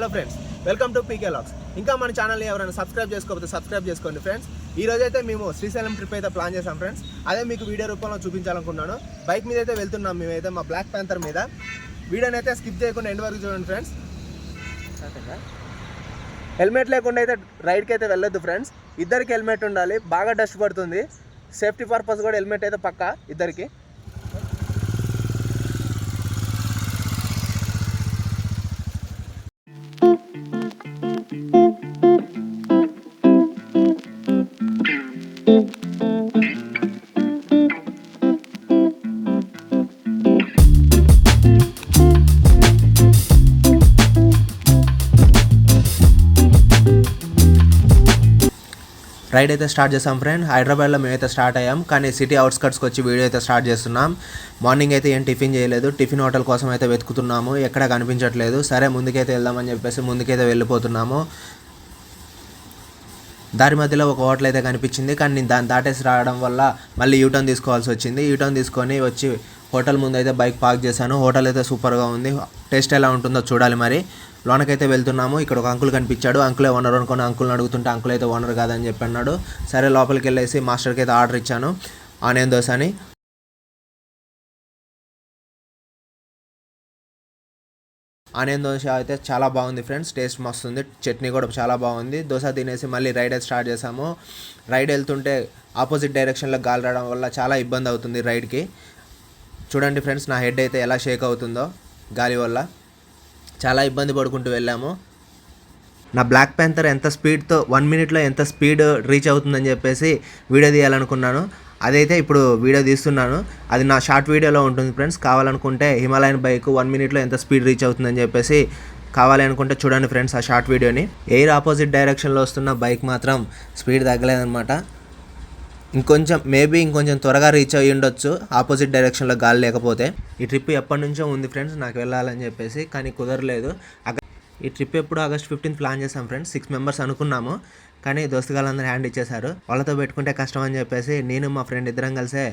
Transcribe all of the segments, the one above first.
Hello friends welcome to PK locks. ఇంకా మన ఛానల్ని ఎవరైనా సబ్స్క్రైబ్ చేసుకోకపోతే సబ్స్క్రైబ్ చేసుకోండి ఫ్రెండ్స్. ఈ రోజైతే మేము శ్రీశైలం ట్రిప్ అయితే ప్లాన్ చేసాం ఫ్రెండ్స్. అదే మీకు వీడియో రూపంలో చూపించాలనుకున్నాను. బైక్ మీద అయితే వెళ్తున్నాం మేమైతే మా బ్లాక్ ప్యాంతర్ మీద. వీడియోని అయితే స్కిప్ చేయకుండా ఎండ్ వరకు చూడండి ఫ్రెండ్స్. హెల్మెట్ లేకుండా అయితే రైడ్కి అయితే వెళ్ళొద్దు ఫ్రెండ్స్. ఇద్దరికి హెల్మెట్ ఉండాలి బాగా డస్ట్ పడుతుంది. సేఫ్టీ పర్పస్ కూడా హెల్మెట్ అయితే పక్క ఇద్దరికి. రైడ్ అయితే స్టార్ట్ చేసాం ఫ్రెండ్ హైదరాబాద్లో మేమైతే స్టార్ట్ అయ్యాం కానీ సిటీ అవుట్స్కట్స్కి వచ్చి వీడియో అయితే స్టార్ట్ చేస్తున్నాం. మార్నింగ్ అయితే ఏం టిఫిన్ చేయలేదు. టిఫిన్ హోటల్ కోసం అయితే వెతుకుతున్నాము. ఎక్కడ కనిపించట్లేదు. సరే ముందుకైతే వెళ్దామని చెప్పేసి ముందుకైతే వెళ్ళిపోతున్నాము. దారి మధ్యలో ఒక హోటల్ అయితే కనిపించింది కానీ నేను దాన్ని దాటేసి రావడం వల్ల మళ్ళీ యూటర్న్ తీసుకోవాల్సి వచ్చింది. యూటర్న్ తీసుకొని వచ్చి హోటల్ ముందు అయితే బైక్ పార్క్ చేశాను. హోటల్ అయితే సూపర్గా ఉంది. టేస్ట్ ఎలా ఉంటుందో చూడాలి మరి. లోనకైతే వెళ్తున్నాము. ఇక్కడ ఒక అంకుల్ కనిపించాడు. అంకులే ఓనర్ అనుకుని అంకుల్ని అడుగుతుంటే అంకుల్ అయితే ఓనర్ కాదని చెప్పి అన్నాడు సరే లోపలికి వెళ్ళేసి మాస్టర్కి అయితే ఆర్డర్ ఇచ్చాను. ఆనియన్ దోశ అని ఆనియన్ దోశ అయితే చాలా బాగుంది ఫ్రెండ్స్. టేస్ట్ మస్తు ఉంది చట్నీ కూడా చాలా బాగుంది. దోశ తినేసి మళ్ళీ రైడ్ అయితే స్టార్ట్ చేసాము రైడ్ వెళ్తుంటే ఆపోజిట్ డైరెక్షన్లో గాలి రావడం వల్ల చాలా ఇబ్బంది అవుతుంది రైడ్కి. చూడండి ఫ్రెండ్స్ నా హెడ్ అయితే ఎలా షేక్ అవుతుందో గాలి వల్ల. చాలా ఇబ్బంది పడుకుంటూ వెళ్ళాము. నా బ్లాక్ ప్యాంతర్ ఎంత స్పీడ్తో వన్ మినిట్లో ఎంత స్పీడ్ రీచ్ అవుతుందని చెప్పేసి వీడియో తీయాలనుకున్నాను. అదైతే ఇప్పుడు వీడియో తీస్తున్నాను. అది నా షార్ట్ వీడియోలో ఉంటుంది ఫ్రెండ్స్. కావాలనుకుంటే హిమాలయన్ బైక్ వన్ మినిట్లో ఎంత స్పీడ్ రీచ్ అవుతుందని చెప్పేసి కావాలి అనుకుంటే చూడండి ఫ్రెండ్స్ ఆ షార్ట్ వీడియోని. ఎయిర్ ఆపోజిట్ డైరెక్షన్లో వస్తున్న బైక్ మాత్రం స్పీడ్ తగ్గలేదన్నమాట. ఇంకొంచెం మేబీ ఇంకొంచెం త్వరగా రీచ్ అయ్యి ఉండొచ్చు ఆపోజిట్ డైరెక్షన్లో గాలి లేకపోతే. ఈ ట్రిప్ ఎప్పటి నుంచో ఉంది ఫ్రెండ్స్ నాకు వెళ్ళాలని చెప్పేసి కానీ కుదరలేదు. ఈ ట్రిప్ ఎప్పుడు ఆగస్ట్ ఫిఫ్టీన్త్ ప్లాన్ చేసాం ఫ్రెండ్స్ సిక్స్ మెంబర్స్ అనుకున్నాము కానీ దోస్తుగాళ్ళందరూ హ్యాండ్ ఇచ్చేశారు. వాళ్ళతో పెట్టుకుంటే కష్టం అని చెప్పేసి నేను మా ఫ్రెండ్ ఇద్దరం కలిసే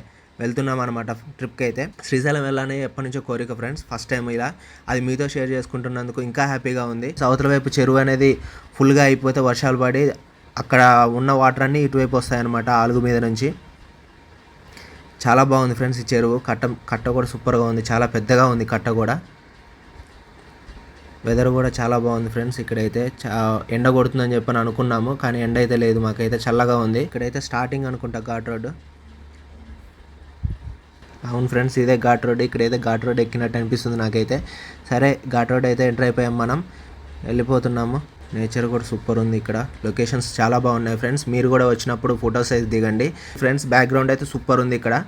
వెళ్తున్నాం అనమాట ట్రిప్కి అయితే. శ్రీశైలం వెళ్ళాలని ఎప్పటి నుంచో కోరిక ఫ్రెండ్స్ ఫస్ట్ టైం ఇలా. అది మీతో షేర్ చేసుకుంటున్నందుకు ఇంకా హ్యాపీగా ఉంది. సౌత్ వైపు చెరువు అనేది ఫుల్గా అయిపోతే వర్షాలు పడి అక్కడ ఉన్న వాటర్ అన్నీ ఇటువైపు వస్తాయన్నమాట ఆలుగు మీద నుంచి. చాలా బాగుంది ఫ్రెండ్స్ ఈ చెరువు. కట్ట కట్ట కూడా సూపర్గా ఉంది. చాలా పెద్దగా ఉంది కట్ట కూడా. వెదర్ కూడా చాలా బాగుంది ఫ్రెండ్స్ ఇక్కడైతే. చా ఎండ కొడుతుందని చెప్పని అనుకున్నాము కానీ ఎండ అయితే లేదు మాకైతే చల్లగా ఉంది. ఇక్కడైతే స్టార్టింగ్ అనుకుంటా ఘాట్ రోడ్ అవును ఫ్రెండ్స్ ఇదే ఘాట్ రోడ్ ఇక్కడైతే ఘాట్ రోడ్ ఎక్కినట్టు అనిపిస్తుంది నాకైతే. సరే ఘాట్ రోడ్ అయితే ఎంటర్ అయిపోయాం మనం. వెళ్ళిపోతున్నాము. నేచర్ కూడా సూపర్ ఉంది ఇక్కడ. లొకేషన్స్ చాలా బాగున్నాయి ఫ్రెండ్స్. మీరు కూడా వచ్చినప్పుడు ఫొటోస్ అయితే దిగండి. ఫ్రెండ్స్ బ్యాక్గ్రౌండ్ అయితే సూపర్ ఉంది ఇక్కడ.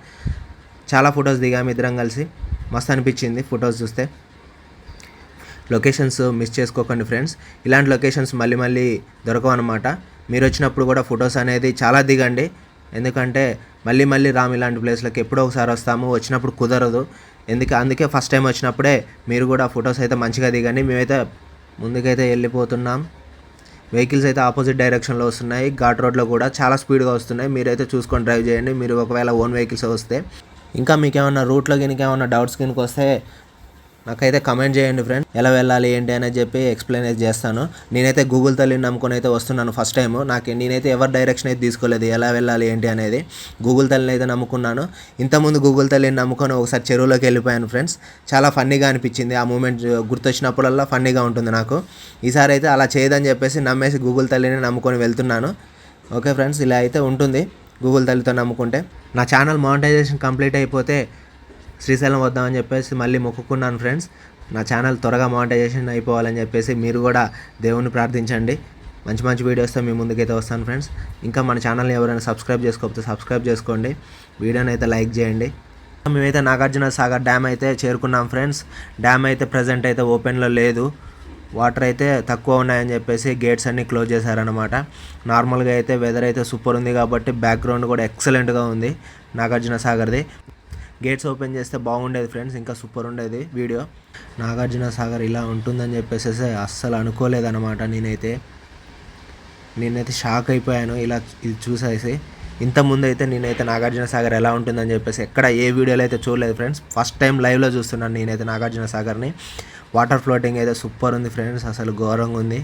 చాలా ఫొటోస్ దిగాము ఇద్దరం కలిసి. మస్తు అనిపించింది ఫొటోస్ చూస్తే. లొకేషన్స్ మిస్ చేసుకోకండి ఫ్రెండ్స్. ఇలాంటి లొకేషన్స్ మళ్ళీ మళ్ళీ దొరకవు అనమాట మీరు వచ్చినప్పుడు కూడా ఫొటోస్ అనేది చాలా దిగండి. ఎందుకంటే మళ్ళీ మళ్ళీ రాము ఇలాంటి ప్లేస్లకి ఎప్పుడో ఒకసారి వస్తాము. వచ్చినప్పుడు కుదరదు. ఎందుకు అందుకే ఫస్ట్ టైం వచ్చినప్పుడే మీరు కూడా ఫొటోస్ అయితే మంచిగా దిగండి. మేమైతే ముందుకైతే వెళ్ళిపోతున్నాం. వెహికల్స్ అయితే ఆపోజిట్ డైరెక్షన్లో వస్తున్నాయి. ఘాట్ రోడ్లో కూడా చాలా స్పీడ్గా వస్తున్నాయి. మీరైతే చూసుకొని డ్రైవ్ చేయండి. మీరు ఒకవేళ ఓన్ వెహికల్స్ వస్తే. ఇంకా మీకు ఏమైనా రూట్లో కనుక ఏమైనా డౌట్స్ కిందకి వస్తే నాకైతే కమెంట్ చేయండి ఫ్రెండ్ ఎలా వెళ్ళాలి ఏంటి అని చెప్పి ఎక్స్ప్లెయిన్ అయితే చేస్తాను. నేనైతే గూగుల్ తల్లిని నమ్ముకొని అయితే వస్తున్నాను ఫస్ట్ టైం నాకు నేనైతే ఎవరి డైరెక్షన్ అయితే తీసుకోలేదు ఎలా వెళ్ళాలి ఏంటి అనేది. గూగుల్ తల్లిని అయితే నమ్ముకున్నాను. ఇంతకుముందు గూగుల్ తల్లిని నమ్ముకొని ఒకసారి చెరువులోకి వెళ్ళిపోయాను ఫ్రెండ్స్ చాలా ఫన్నీగా అనిపించింది. ఆ మూమెంట్ గుర్తొచ్చినప్పుడల్లా ఫన్నీగా ఉంటుంది నాకు. ఈసారి అయితే అలా చేయదని చెప్పేసి నమ్మేసి గూగుల్ తల్లిని నమ్ముకొని వెళ్తున్నాను. ఓకే ఫ్రెండ్స్ ఇలా అయితే ఉంటుంది. గూగుల్ తల్లితో నమ్ముకుంటే. నా ఛానల్ మానిటైజేషన్ కంప్లీట్ అయిపోతే శ్రీశైలం వద్దామని చెప్పేసి మళ్ళీ మొక్కుకున్నాను ఫ్రెండ్స్. నా ఛానల్ త్వరగా మానిటైజేషన్ అయిపోవాలని చెప్పేసి మీరు కూడా దేవుని ప్రార్థించండి. మంచి మంచి వీడియోస్తో మీ ముందుకైతే వస్తాను ఫ్రెండ్స్. ఇంకా మన ఛానల్ని ఎవరైనా సబ్స్క్రైబ్ చేసుకోకపోతే సబ్స్క్రైబ్ చేసుకోండి. వీడియోని అయితే లైక్ చేయండి. మేమైతే నాగార్జున సాగర్ డ్యామ్ అయితే చేరుకున్నాం ఫ్రెండ్స్. డ్యామ్ అయితే ప్రజెంట్ అయితే ఓపెన్లో లేదు. వాటర్ అయితే తక్కువ ఉన్నాయని చెప్పేసి గేట్స్ అన్నీ క్లోజ్ చేశారనమాట నార్మల్గా అయితే వెదర్ అయితే సూపర్ ఉంది కాబట్టి బ్యాక్గ్రౌండ్ కూడా ఎక్సలెంట్గా ఉంది నాగార్జున సాగర్ది. గేట్స్ ఓపెన్ చేస్తే బాగుండేది ఫ్రెండ్స్ ఇంకా సూపర్ ఉండేది వీడియో. నాగార్జున సాగర్ ఇలా ఉంటుందని చెప్పేసి అస్సలు అనుకోలేదన్నమాట నేనైతే. నేనైతే షాక్ అయిపోయాను ఇలా ఇది చూసేసి. ఇంత అయితే నేనైతే నాగార్జున సాగర్ ఎలా ఉంటుందని చెప్పేసి ఎక్కడ ఏ వీడియోలో అయితే చూడలేదు ఫ్రెండ్స్. ఫస్ట్ టైం లైవ్లో చూస్తున్నాను నేనైతే నాగార్జున సాగర్ని. వాటర్ ఫ్లోటింగ్ అయితే సూపర్ ఉంది ఫ్రెండ్స్ అసలు ఘోరంగా ఉంది.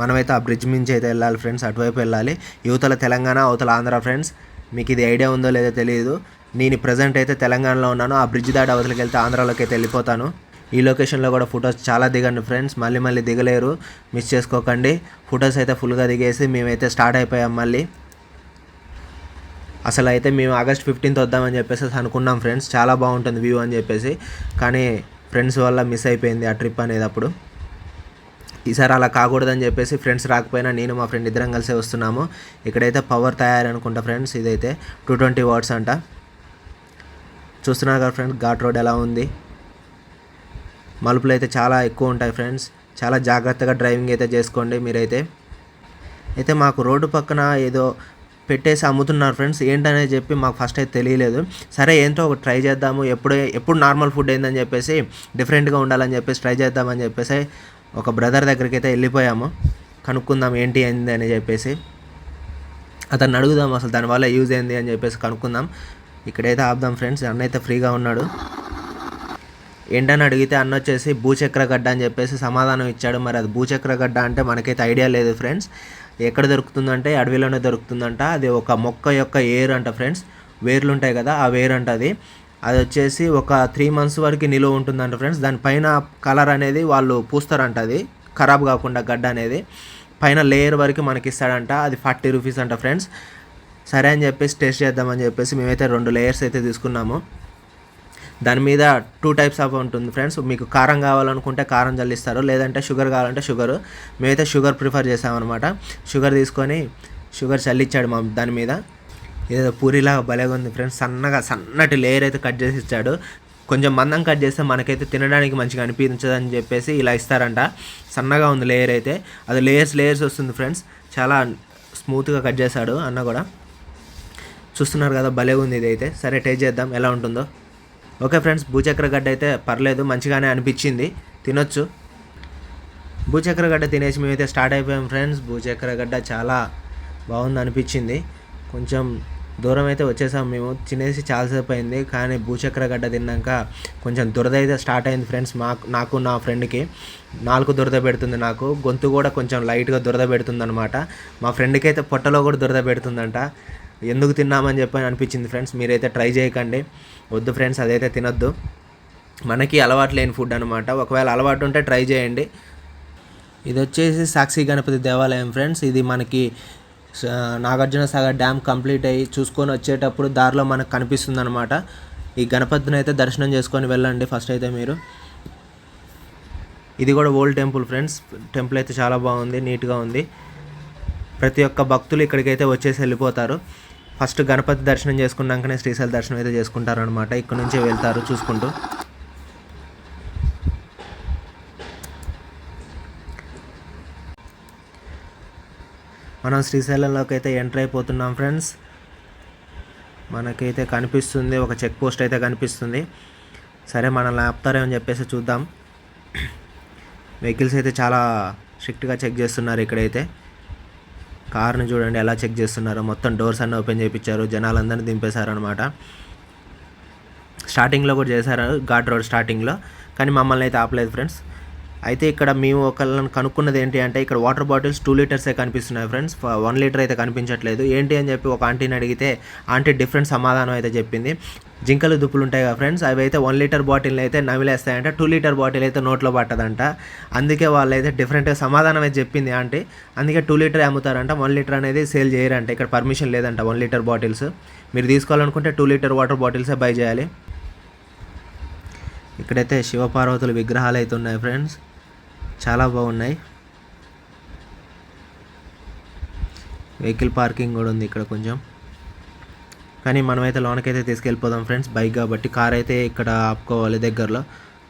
మనమైతే ఆ బ్రిడ్జ్ మించి అయితే వెళ్ళాలి ఫ్రెండ్స్ అటువైపు వెళ్ళాలి. యువతల తెలంగాణ అవతల ఆంధ్ర ఫ్రెండ్స్. మీకు ఇది ఐడియా ఉందో లేదో తెలియదు. నేను ప్రజెంట్ అయితే తెలంగాణలో ఉన్నాను. ఆ బ్రిడ్జ్ దాటి అవతలకి వెళ్తే ఆంధ్రాలోకి అయితే వెళ్ళిపోతాను. ఈ లొకేషన్లో కూడా ఫొటోస్ చాలా దిగండి ఫ్రెండ్స్ మళ్ళీ మళ్ళీ దిగలేరు. మిస్ చేసుకోకండి. ఫొటోస్ అయితే ఫుల్గా దిగేసి మేమైతే స్టార్ట్ అయిపోయాం మళ్ళీ. అసలు అయితే మేము ఆగస్ట్ ఫిఫ్టీన్త్ వద్దామని చెప్పేసి అనుకున్నాం ఫ్రెండ్స్ చాలా బాగుంటుంది వ్యూ అని చెప్పేసి. కానీ ఫ్రెండ్స్ వల్ల మిస్ అయిపోయింది ఆ ట్రిప్ అనేది అప్పుడు. ఈసారి అలా కాకూడదని చెప్పేసి ఫ్రెండ్స్ రాకపోయినా నేను మా ఫ్రెండ్ ఇద్దరం కలిసి వస్తున్నాము. ఇక్కడైతే పవర్ తయారు అనుకుంటా ఫ్రెండ్స్ ఇదైతే టూ ట్వంటీ వాట్స్ అంట. చూస్తున్నారు కదా ఫ్రెండ్స్ ఘాట్ రోడ్ ఎలా ఉంది? మలుపులు అయితే చాలా ఎక్కువ ఉంటాయి ఫ్రెండ్స్. చాలా జాగ్రత్తగా డ్రైవింగ్ అయితే చేసుకోండి మీరైతే. అయితే మాకు రోడ్డు పక్కన ఏదో పెట్టేసి అమ్ముతున్నారు ఫ్రెండ్స్. ఏంటనేది చెప్పి మాకు ఫస్ట్ అయితే తెలియలేదు. సరే ఏంటో ఒక ట్రై చేద్దాము. ఎప్పుడు ఎప్పుడు నార్మల్ ఫుడ్ ఏందని చెప్పేసి డిఫరెంట్గా ఉండాలని చెప్పేసి ట్రై చేద్దామని చెప్పేసి ఒక బ్రదర్ దగ్గరికి అయితే వెళ్ళిపోయాము. కనుక్కుందాం ఏంటి అయింది అని చెప్పేసి. అతన్ని అడుగుదాం అసలు దానివల్ల యూజ్ అయింది అని చెప్పేసి కనుక్కుందాం. ఇక్కడైతే ఆపుదాం ఫ్రెండ్స్. అన్న అయితే ఫ్రీగా ఉన్నాడు. ఏంటని అడిగితే అన్న వచ్చేసి భూచక్రగడ్డ అని చెప్పేసి సమాధానం ఇచ్చాడు. మరి అది భూచక్రగడ్డ అంటే మనకైతే ఐడియా లేదు ఫ్రెండ్స్. ఎక్కడ దొరుకుతుందంటే అడవిలోనే దొరుకుతుందంట. అది ఒక మొక్క యొక్క ఏరు అంట ఫ్రెండ్స్. వేర్లు ఉంటాయి కదా ఆ వేరు అంట అది. అది వచ్చేసి ఒక త్రీ మంత్స్ వరకు నిలువ ఉంటుందంట ఫ్రెండ్స్ దానిపైన కలర్ అనేది వాళ్ళు పూస్తారంట అది. ఖరాబ్ కాకుండా గడ్డ అనేది. పైన లేయర్ వరకు మనకి ఇస్తాడంట. అది ఫార్టీ రూపీస్ అంట ఫ్రెండ్స్ సరే అని చెప్పేసి టేస్ట్ చేద్దామని చెప్పేసి మేమైతే రెండు లేయర్స్ అయితే తీసుకున్నాము. దాని మీద టూ టైప్స్ ఆఫ్ ఉంటుంది ఫ్రెండ్స్ మీకు కారం కావాలనుకుంటే కారం జల్లిస్తారు. లేదంటే షుగర్ కావాలంటే షుగర్ మేమైతే షుగర్ ప్రిఫర్ చేసామన్నమాట. షుగర్ తీసుకొని షుగర్ చల్లిచ్చాడు మా దాని మీద. ఏదో పూరిలాగా భలేగా ఉంది ఫ్రెండ్స్ సన్నగా సన్నటి లేయర్ అయితే కట్ చేసి ఇచ్చాడు. కొంచెం మందం కట్ చేస్తే మనకైతే తినడానికి మంచిగా అనిపించదని చెప్పేసి ఇలా ఇస్తారంట. సన్నగా ఉంది లేయర్ అయితే. అది లేయర్స్ లేయర్స్ వస్తుంది ఫ్రెండ్స్ చాలా స్మూత్గా కట్ చేశాడు అన్న కూడా. చూస్తున్నారు కదా భలే ఉంది ఇది అయితే సరే టేస్ట్ చేద్దాం. ఎలా ఉంటుందో. ఓకే ఫ్రెండ్స్ భూచక్ర గడ్డ అయితే పర్లేదు. మంచిగానే అనిపించింది. తినొచ్చు. భూచక్ర గడ్డ తినేసి మేమైతే స్టార్ట్ అయిపోయాం ఫ్రెండ్స్ భూచక్ర గడ్డ చాలా బాగుంది అనిపించింది కొంచెం దూరం అయితే వచ్చేసాం మేము. తినేసి చాలాసేపు అయింది. కానీ భూచక్ర గడ్డ తిన్నాక కొంచెం దురద అయితే స్టార్ట్ అయింది ఫ్రెండ్స్ మాకు నాకు నా ఫ్రెండ్కి. నాలుగు దురద పెడుతుంది నాకు. గొంతు కూడా కొంచెం లైట్గా దురద పెడుతుంది అనమాట మా ఫ్రెండ్కి అయితే పొట్టలో కూడా దురద పెడుతుందంట. ఎందుకు తిన్నామని చెప్పని అనిపించింది ఫ్రెండ్స్. మీరైతే ట్రై చేయకండి. వద్దు ఫ్రెండ్స్ అదైతే తినొద్దు. మనకి అలవాటు లేని ఫుడ్ అనమాట ఒకవేళ అలవాటు ఉంటే ట్రై చేయండి. ఇది వచ్చేసి సాక్షి గణపతి దేవాలయం ఫ్రెండ్స్. ఇది మనకి నాగార్జున సాగర్ డ్యామ్ కంప్లీట్ అయ్యి చూసుకొని వచ్చేటప్పుడు దారిలో మనకు కనిపిస్తుంది అనమాట ఈ గణపతిని అయితే దర్శనం చేసుకొని వెళ్ళండి ఫస్ట్ అయితే మీరు. ఇది కూడా ఓల్డ్ టెంపుల్ ఫ్రెండ్స్. టెంపుల్ అయితే చాలా బాగుంది నీట్గా ఉంది. ప్రతి ఒక్క భక్తులు ఇక్కడికైతే వచ్చేసి వెళ్ళిపోతారు. ఫస్ట్ గణపతి దర్శనం చేసుకున్నాకనే శ్రీశైల దర్శనం అయితే చేసుకుంటారు అనమాట ఇక్కడ నుంచే వెళ్తారు చూసుకుంటూ. మనం శ్రీశైలంలోకి అయితే ఎంటర్ అయిపోతున్నాం ఫ్రెండ్స్. మనకైతే కనిపిస్తుంది ఒక చెక్ పోస్ట్ అయితే కనిపిస్తుంది. సరే మనల్ని ఆపుతారేమో అని చెప్పేసి చూద్దాం. వెహికల్స్ అయితే చాలా స్ట్రిక్ట్గా చెక్ చేస్తున్నారు ఇక్కడైతే. కార్ని చూడండి ఎలా చెక్ చేస్తున్నారో. మొత్తం డోర్స్ అన్నీ ఓపెన్ చేయించారు జనాలందరినీ దింపేశారు అనమాట స్టార్టింగ్లో కూడా చేశారు ఘాట్ రోడ్ స్టార్టింగ్లో. కానీ మమ్మల్ని అయితే ఆపలేదు ఫ్రెండ్స్. అయితే ఇక్కడ మేము ఒకళ్ళని కనుక్కున్నది ఏంటి అంటే ఇక్కడ వాటర్ బాటిల్స్ టూ లీటర్సే కనిపిస్తున్నాయి ఫ్రెండ్స్. వన్ లీటర్ అయితే కనిపించట్లేదు. ఏంటి అని చెప్పి ఒక ఆంటీని అడిగితే ఆంటీ డిఫరెంట్ సమాధానం అయితే చెప్పింది. జింకలు దుప్పులు ఉంటాయి కదా ఫ్రెండ్స్ అవి అయితే వన్ లీటర్ బాటిల్ అయితే నమిలేస్తాయంట టూ లీటర్ బాటిల్ అయితే నోట్లో పట్టదంట. అందుకే వాళ్ళు అయితే డిఫరెంట్గా సమాధానం అయితే చెప్పింది ఆంటీ. అందుకే టూ లీటర్ అమ్ముతారంట వన్ లీటర్ అనేది సేల్ చేయరంట. ఇక్కడ పర్మిషన్ లేదంట వన్ లీటర్ బాటిల్స్. మీరు తీసుకోవాలనుకుంటే టూ లీటర్ వాటర్ బాటిల్సే బై చేయాలి. ఇక్కడైతే శివపార్వతుల విగ్రహాలు అయితే ఉన్నాయి ఫ్రెండ్స్. చాలా బాగున్నాయి. వెహికల్ పార్కింగ్ కూడా ఉంది ఇక్కడ కొంచెం. కానీ మనమైతే లోనకైతే తీసుకెళ్ళిపోదాం ఫ్రెండ్స్. బైక్ కాబట్టి కార్ అయితే ఇక్కడ ఆపుకోవాలి దగ్గరలో.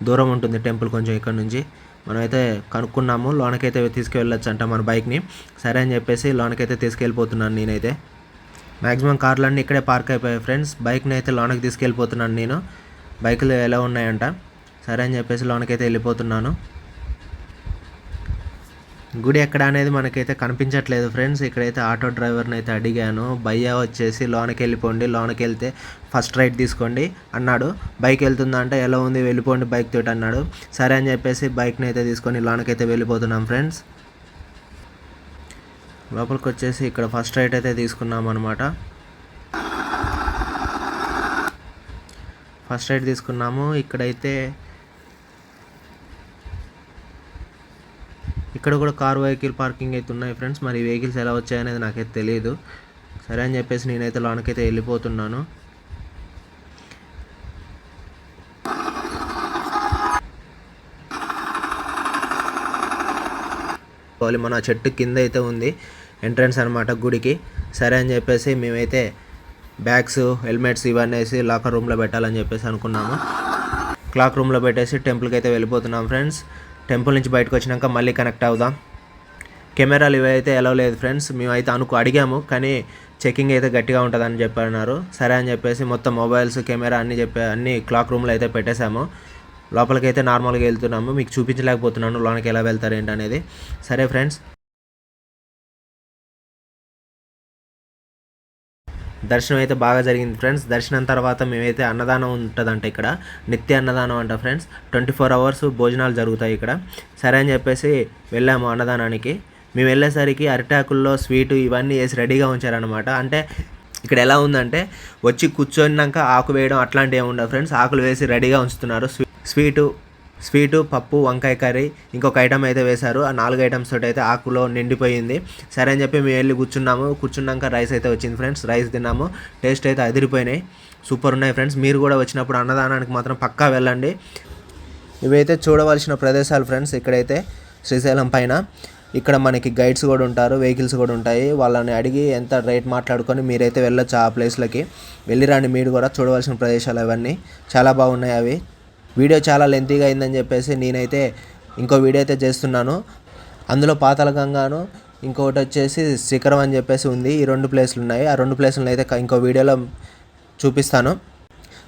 దూరం ఉంటుంది టెంపుల్ కొంచెం ఇక్కడ నుంచి. మనమైతే కనుక్కున్నాము లోనకైతే తీసుకువెళ్ళొచ్చు అంట మన బైక్ని సరే అని చెప్పేసి లోనకైతే తీసుకెళ్ళిపోతున్నాను నేనైతే. మ్యాక్సిమం కార్లన్నీ ఇక్కడే పార్క్ అయిపోయాయి ఫ్రెండ్స్. బైక్ని అయితే లోనకి తీసుకెళ్ళిపోతున్నాను నేను. బైకులు ఎలా ఉన్నాయంట. సరే అని చెప్పేసి లోనకైతే వెళ్ళిపోతున్నాను. గుడి ఎక్కడ అనేది మనకైతే కనిపించట్లేదు ఫ్రెండ్స్. ఇక్కడైతే ఆటో డ్రైవర్ని అయితే అడిగాను. భయ్యా వచ్చేసి లోనకి వెళ్ళిపోండి. లోనకి వెళ్తే ఫస్ట్ రైట్ తీసుకోండి అన్నాడు. బైక్ వెళ్తుందా అంటే ఎలా ఉంది? వెళ్ళిపోండి బైక్ తోటి అన్నాడు. సరే అని చెప్పేసి బైక్ని అయితే తీసుకొని లోనకైతే వెళ్ళిపోతున్నాం ఫ్రెండ్స్. లోపలికి వచ్చేసి ఇక్కడ ఫస్ట్ రైట్ అయితే తీసుకున్నాం అనమాట ఫస్ట్ రైట్ తీసుకున్నాము. ఇక్కడైతే ఇక్కడ కూడా కార్ వెహికల్ పార్కింగ్ అయితే ఉన్నాయి ఫ్రెండ్స్. మరి వెహికల్స్ ఎలా వచ్చాయనేది నాకైతే తెలియదు సరే అని చెప్పేసి నేనైతే లోనకైతే వెళ్ళిపోతున్నాను. పోవాలి మన చెట్టు కింద అయితే ఉంది ఎంట్రన్స్ అనమాట గుడికి. సరే అని చెప్పేసి మేమైతే బ్యాగ్స్ హెల్మెట్స్ ఇవన్నీ వేసి లాకర్ రూమ్లో పెట్టాలని చెప్పేసి అనుకున్నాము. క్లాక్ రూమ్లో పెట్టేసి టెంపుల్కి అయితే వెళ్ళిపోతున్నాం ఫ్రెండ్స్. టెంపుల్ నుంచి బయటకు వచ్చినాక మళ్ళీ కనెక్ట్ అవుదాం. కెమెరాలు ఇవైతే ఎలా లేదు ఫ్రెండ్స్ మేమైతే అనుకు అడిగాము కానీ చెకింగ్ అయితే గట్టిగా ఉంటుందని చెప్పన్నారు. సరే అని చెప్పేసి మొత్తం మొబైల్స్ కెమెరా అన్నీ చెప్పే అన్ని క్లాక్ రూమ్లో అయితే పెట్టేశాము. లోపలికి అయితే నార్మల్గా వెళ్తున్నాము. మీకు చూపించలేకపోతున్నాను లోనకి ఎలా వెళ్తారు ఏంటి అనేది. సరే ఫ్రెండ్స్ దర్శనం అయితే బాగా జరిగింది ఫ్రెండ్స్. దర్శనం తర్వాత మేమైతే అన్నదానం ఉంటుందంట ఇక్కడ. నిత్య అన్నదానం అంట ఫ్రెండ్స్. ట్వంటీ ఫోర్ అవర్స్ భోజనాలు జరుగుతాయి ఇక్కడ. సరే అని చెప్పేసి వెళ్ళాము అన్నదానానికి. మేము వెళ్ళేసరికి అరిటాకుల్లో స్వీటు ఇవన్నీ వేసి రెడీగా ఉంచారనమాట అంటే ఇక్కడ ఎలా ఉందంటే వచ్చి కూర్చొనినాక ఆకు వేయడం అట్లాంటివి ఏమి ఉండవు ఫ్రెండ్స్. ఆకులు వేసి రెడీగా ఉంచుతున్నారు. స్వీ స్వీటు స్వీటు పప్పు వంకాయ కర్రీ ఇంకొక ఐటమ్ అయితే వేశారు. ఆ నాలుగు ఐటమ్స్ తోటి అయితే ఆకులో నిండిపోయింది. సరే అని చెప్పి మేము వెళ్ళి కూర్చున్నాము. కూర్చున్నాక రైస్ అయితే వచ్చింది ఫ్రెండ్స్ రైస్ తిన్నాము. టేస్ట్ అయితే అదిరిపోయినాయి. సూపర్ ఉన్నాయి ఫ్రెండ్స్ మీరు కూడా వచ్చినప్పుడు అన్నదానానికి మాత్రం పక్కా వెళ్ళండి. ఇవైతే చూడవలసిన ప్రదేశాలు ఫ్రెండ్స్ ఇక్కడైతే శ్రీశైలం పైన. ఇక్కడ మనకి గైడ్స్ కూడా ఉంటారు వెహికల్స్ కూడా ఉంటాయి. వాళ్ళని అడిగి ఎంత రేట్ మాట్లాడుకొని మీరైతే వెళ్ళొచ్చు ఆ ప్లేస్లకి వెళ్ళిరండి మీరు కూడా చూడవలసిన ప్రదేశాలు అవన్నీ. చాలా బాగున్నాయి అవి. వీడియో చాలా లెంతీగా అయిందని చెప్పేసి నేనైతే ఇంకో వీడియో అయితే చేస్తున్నాను. అందులో పాతాళ గంగాను ఇంకొకటి వచ్చేసి శిఖరం అని చెప్పేసి ఉంది. ఈ రెండు ప్లేస్లు ఉన్నాయి. ఆ రెండు ప్లేసులను అయితే ఇంకో వీడియోలో చూపిస్తాను.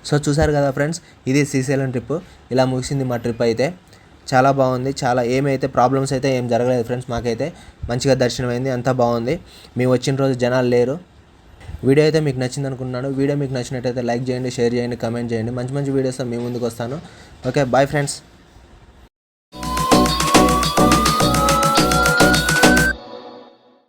సో చూసారు కదా ఫ్రెండ్స్ ఇది శ్రీశైలం ట్రిప్ ఇలా ముగిసింది మా ట్రిప్ అయితే. చాలా బాగుంది. చాలా ఏమైతే ప్రాబ్లమ్స్ అయితే ఏం జరగలేదు ఫ్రెండ్స్ మాకైతే. మంచిగా దర్శనం అయింది అంతా బాగుంది. మేము వచ్చిన రోజు జనాలు లేరు. వీడియో అయితే మీకు నచ్చింది అనుకున్నాను వీడియో మీకు నచ్చినట్టయితే లైక్ చేయండి షేర్ చేయండి కమెంట్ చేయండి. మంచి మంచి వీడియోస్ మీ ముందుకు వస్తాను. Okay bye friends